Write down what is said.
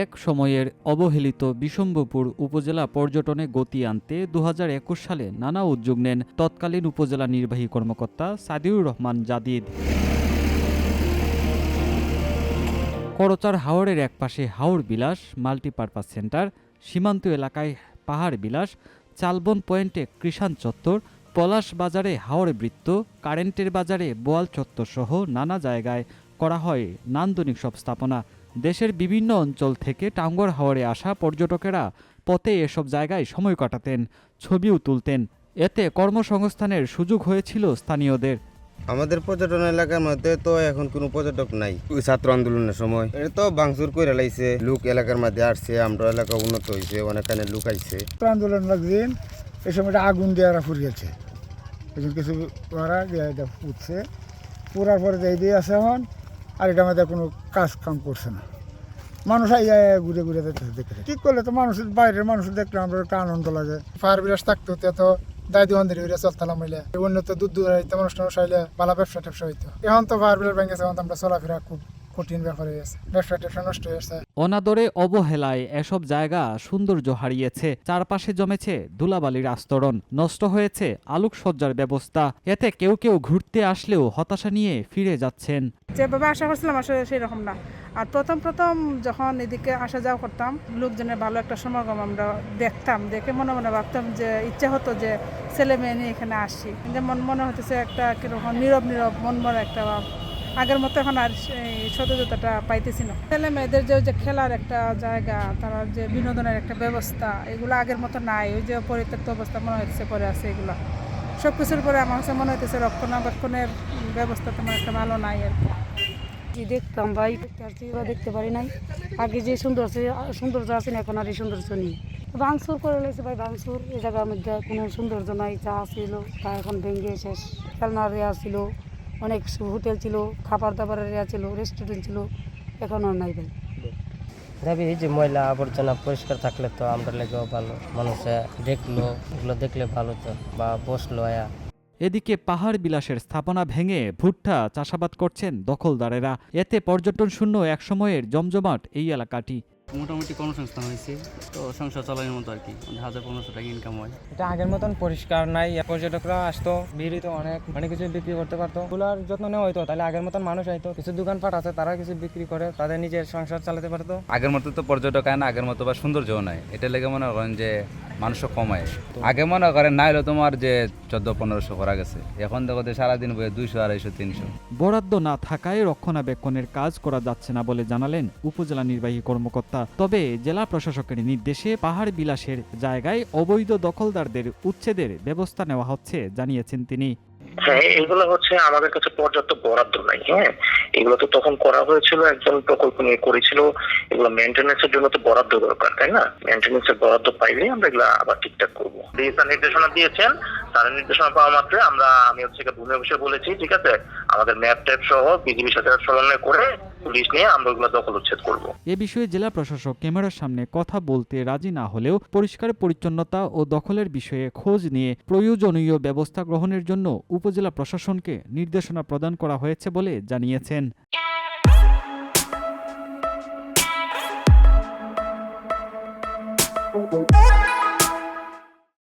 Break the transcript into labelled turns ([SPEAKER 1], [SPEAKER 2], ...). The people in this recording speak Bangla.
[SPEAKER 1] এক সময়ের অবহেলিত বিশম্ভপুর উপজেলা পর্যটনে গতি আনতে দু হাজার একুশ সালে নানা উদ্যোগ নেন তৎকালীন উপজেলা নির্বাহী কর্মকর্তা সাদিউর রহমান জাদিদ। করচার হাওড়ের একপাশে হাওড় বিলাস, মাল্টিপারপাস সেন্টার, সীমান্ত এলাকায় পাহাড় বিলাস, চালবন পয়েন্টে কৃষাণ চত্বর, পলাশ বাজারে হাওড় বৃত্ত, কারেন্টের বাজারে বোয়াল চত্বর সহ নানা জায়গায় করা হয় নান্দনিক সব স্থাপনা। দেশের বিভিন্ন অঞ্চল থেকে টাঙ্গর হাওড়ে আসা পর্যটকেরা পথে এসব জায়গায় সময় কাটাতেন ছবিও তুলতেন। এতে কর্মসংস্থানের সুযোগ হয়েছিল স্থানীয়দের।
[SPEAKER 2] আমাদের পর্যটন এলাকার মধ্যে তো এখন কোনো পর্যটক নাই। ওই ছাত্র আন্দোলনের সময়। এটা তো ভাঙচুর করে লাইছে। লোক এলাকার মধ্যে আসছে আমরা এলাকা উন্নত হয়েছে অনেকখানে লোক আইছে।
[SPEAKER 3] ছাত্র আন্দোলন লাগছেন এই সময়টা আগুন দিয়ে ওরা ফুরিয়েছে এখন কিছু ওরা দিয়ে এটা পুড়ছে পুরার পরে যাই দিয়ে আছে এখন আর এটা আমাদের কোনো কাজ কাম করছে না। মানুষ আই ঘুরে ঘুরে দেখে ঠিক করলে তো মানুষের, বাইরের মানুষ দেখলে আমরা একটা আনন্দ লাগে। ফায়ার বিলাস থাকতো তে তো দায়িত্ব বন্ধের হইলে চলতাম হইলে অন্য তো দূর দূর হইতে মানুষ টানুষ হইলে ভালো ব্যবসা ট্যাবসা হইতো। এখন তো ফায়ার বিলাস ব্যাংকে এখন আমরা চলাফেরা খুব কঠিন ব্যাপার হয়ে গেছে। ব্যবসা ট্যাবসা নষ্ট হয়ে গেছে।
[SPEAKER 1] অনাদরে অবহেলায় এসব জায়গা সৌন্দর্য হারিয়েছে চারপাশে জমেছে ধুলাবালির আস্তরণ নষ্ট হয়েছে আলোকসজ্জার ব্যবস্থা এতে কেউ কেউ ঘুরতে আসলেও হতাশা নিয়ে ফিরে যাচ্ছেন।
[SPEAKER 4] যেভাবে আশা করছিলাম আসলে সেই রকম না। আর প্রথম প্রথম যখন এদিকে আসা যাওয়া করতাম লোকজনের ভালো একটা সমাগম আমরা দেখতাম দেখে মনে মনে ভাবতাম যে ইচ্ছা হতো যে ছেলে মেয়ে নিয়ে এখানে আসি। যেমন মনে হতেছে একটা কীরকম নীরব নীরব মন মরা একটা। আগের মতো এখন আর সতেজতাটা পাইতেছি না। ছেলে মেয়েদের যে যে খেলার একটা জায়গা, তারা যে বিনোদনের একটা ব্যবস্থা, এগুলো আগের মতো নাই। ওই যে পরিত্যক্ত অবস্থা মনে হচ্ছে পরে আছে এগুলো। সব কিছুর পরে আমার কাছে মনে হইতেছে রক্ষণাবেক্ষণের ব্যবস্থা তেমন একটা ভালো নাই আর কি।
[SPEAKER 5] দেখতাম ভাই ওরা দেখতে পারি নাই। আগে যে সুন্দর সৌন্দর্য আছে না, এখন আর এই সৌন্দর্য নেই। ভাঙচুর করে লেগেছে ভাই, ভাঙচুর। এই জায়গার মধ্যে কোনো সৌন্দর্য নাই, যা ছিল তা এখন ভেঙে শেষ। খেলনার রেয়া ছিল। অনেক হোটেল ছিল খাবার দাবারের রেয়া ছিল রেস্টুরেন্ট ছিল এখন আর নাই ভাই।
[SPEAKER 6] ভাবি এই যে ময়লা আবর্জনা পরিষ্কার থাকলে তো আমরা লেগেও ভালো। মানুষে দেখল এগুলো দেখলে ভালো তো বা বসল আয়া।
[SPEAKER 1] এদিকে পাহাড় বিলাসের স্থাপনা ভেঙে ভুট্টা চাষাবাদ করছেন দখলদারেরা। এতে পর্যটন শূন্য এক সময়ের জমজমাট এই এলাকাটি।
[SPEAKER 7] মোটামুটি কর্মসংস্থান হয়েছে। তো সংসার চালানোর মতো আর কি হাজার পনেরোশো টাকা ইনকাম হয়।
[SPEAKER 8] এটা আগের মতন পরিষ্কার নাই পর্যটকরা আসতো ভিড় হইতো অনেক অনেক কিছু বিক্রি করতে পারতো। ওগুলার যত্ন নেওয়া হইতো তাহলে আগের মতন মানুষ আইতো। কিছু দোকানপাট আছে তারা কিছু বিক্রি করে তাদের নিজের সংসার চালাতে পারতো।
[SPEAKER 9] আগের মতো তো পর্যটক আয় না আগের মতো বা সৌন্দর্যও নাই। এটা লেগে মনে করেন যে মানুষও কমায়। আগে মনে করেন না তোমার যে চোদ্দ, পনেরোশো করা গেছে। এখন দেখো সারাদিন বয়ে দুইশো, আড়াইশো, তিনশো।
[SPEAKER 1] বরাদ্দ না থাকায় রক্ষণাবেক্ষণের কাজ করা যাচ্ছে না বলে জানালেন উপজেলা নির্বাহী কর্মকর্তা। তবে জেলা প্রশাসকের নির্দেশে পাহাড় বিলাসের জায়গায় অবৈধ দখলদারদের উচ্ছেদের ব্যবস্থা নেওয়া হচ্ছে, জানিয়েছেন তিনি।
[SPEAKER 10] হ্যাঁ এগুলো হচ্ছে আমাদের কাছে পর্যাপ্ত বরাদ্দ নাই হ্যাঁ। এগুলো তো তখন করা হয়েছিল একজন প্রকল্প নিয়ে করেছিল। এগুলো মেনটেন্যান্সের জন্য তো বরাদ্দ দরকার, তাই না? মেনটেন্যান্সের বরাদ্দ পাইলে আমরা এগুলো আবার ঠিকঠাক করব। নির্দেশনা দিয়েছেন, তার নির্দেশনা পাওয়া মাত্রে আমরা আমি হচ্ছে ভূমি অফিসে বলেছি, ঠিক আছে? আমাদের ম্যাপ ট্যাপ সহ বিজিবির সাথে সমন্বয় করে পুলিশ নিয়ে আমরা ওগুলো দখল উচ্ছেদ করব
[SPEAKER 1] এ বিষয়ে জেলা প্রশাসক ক্যামেরার সামনে কথা বলতে রাজি না হলেও পরিষ্কার পরিচ্ছন্নতা ও দখলের বিষয়ে খোঁজ নিয়ে প্রয়োজনীয় ব্যবস্থা গ্রহণের জন্য উপজেলা প্রশাসনকে নির্দেশনা প্রদান করা হয়েছে বলে জানিয়েছেন Thank.